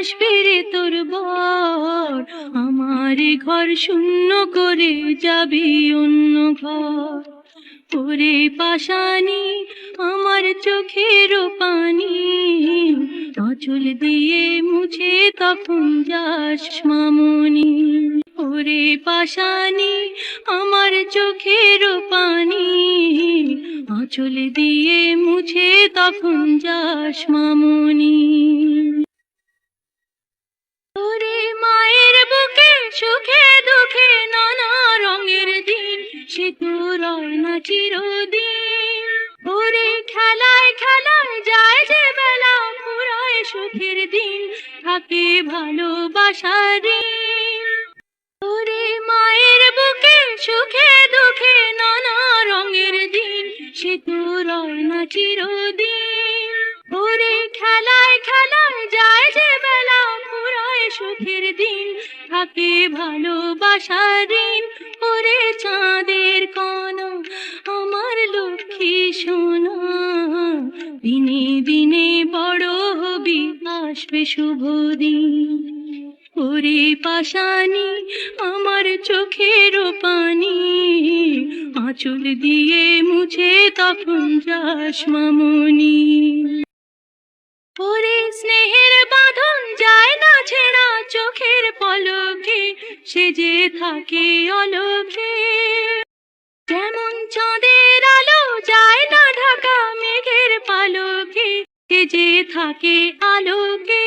আসবে তোর বর। আমার ঘর শূন্য করে যাবি অন্য ঘর। ওরে পাশানি, আমার চোখের পানি। অচল দিয়ে মুছে তখন যাস মামনি। ওরে পাশানি, আমার চোখের পানি। অচল দিয়ে মুছে তখন যাস মামনি। থাকে ভালোবাসার ওরে মায়ের বুকে সুখে দুঃখে নানা রঙের দিন, সে তো রয় না চিরদিন। ওরে খেলায় খেলায় যায় যে বেলা, পুরায় সুখের দিন থাকে ভালোবাসার দিন ওরে চাঁদের কণা আমার লক্ষ্মী সোনা দিনে আসবে শুভ দিন। ওরে পাশানি আমার চোখের পানি, আঁচল দিয়ে মুছে তখন যাস মামনি। ওরে স্নেহের বাঁধন যায় না ছেঁড়া চোখের পলকে, সে যে থাকে অলকে যে থাকে আলোকে,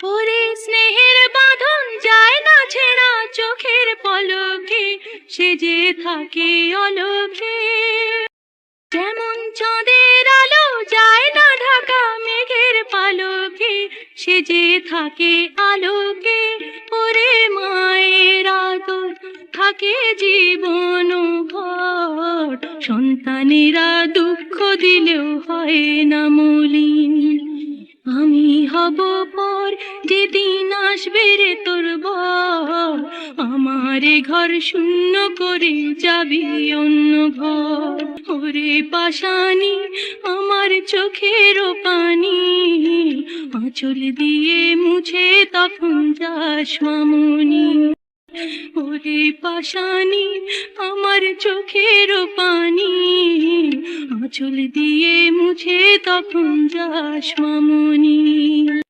ওরে স্নেহের বাঁধন যায় না ছেঁড়া চোখের পলকে, সে যে থাকে অলোকে। যেমন চাঁদের আলো যায় না ঢাকা মেঘের পালকে, সে যে থাকে আলোকে, ওরে মায়ের আদর, থাকে জীবন ঘর সন্তানেরা দুঃখ দিলেও হয় না মলিন। আমি হব পর যেদিন আসবে রে তোর আমার ঘর শূন্য করে যাবি অন্য ঘর। ওরে পাশানি, আমার চোখের পানি। আঁচল দিয়ে মুছে তখন যাস মামনি। ওরে পাশানি আমার চোখের পানি। আঁচল দিয়ে মুছে তখন যাস মামনি।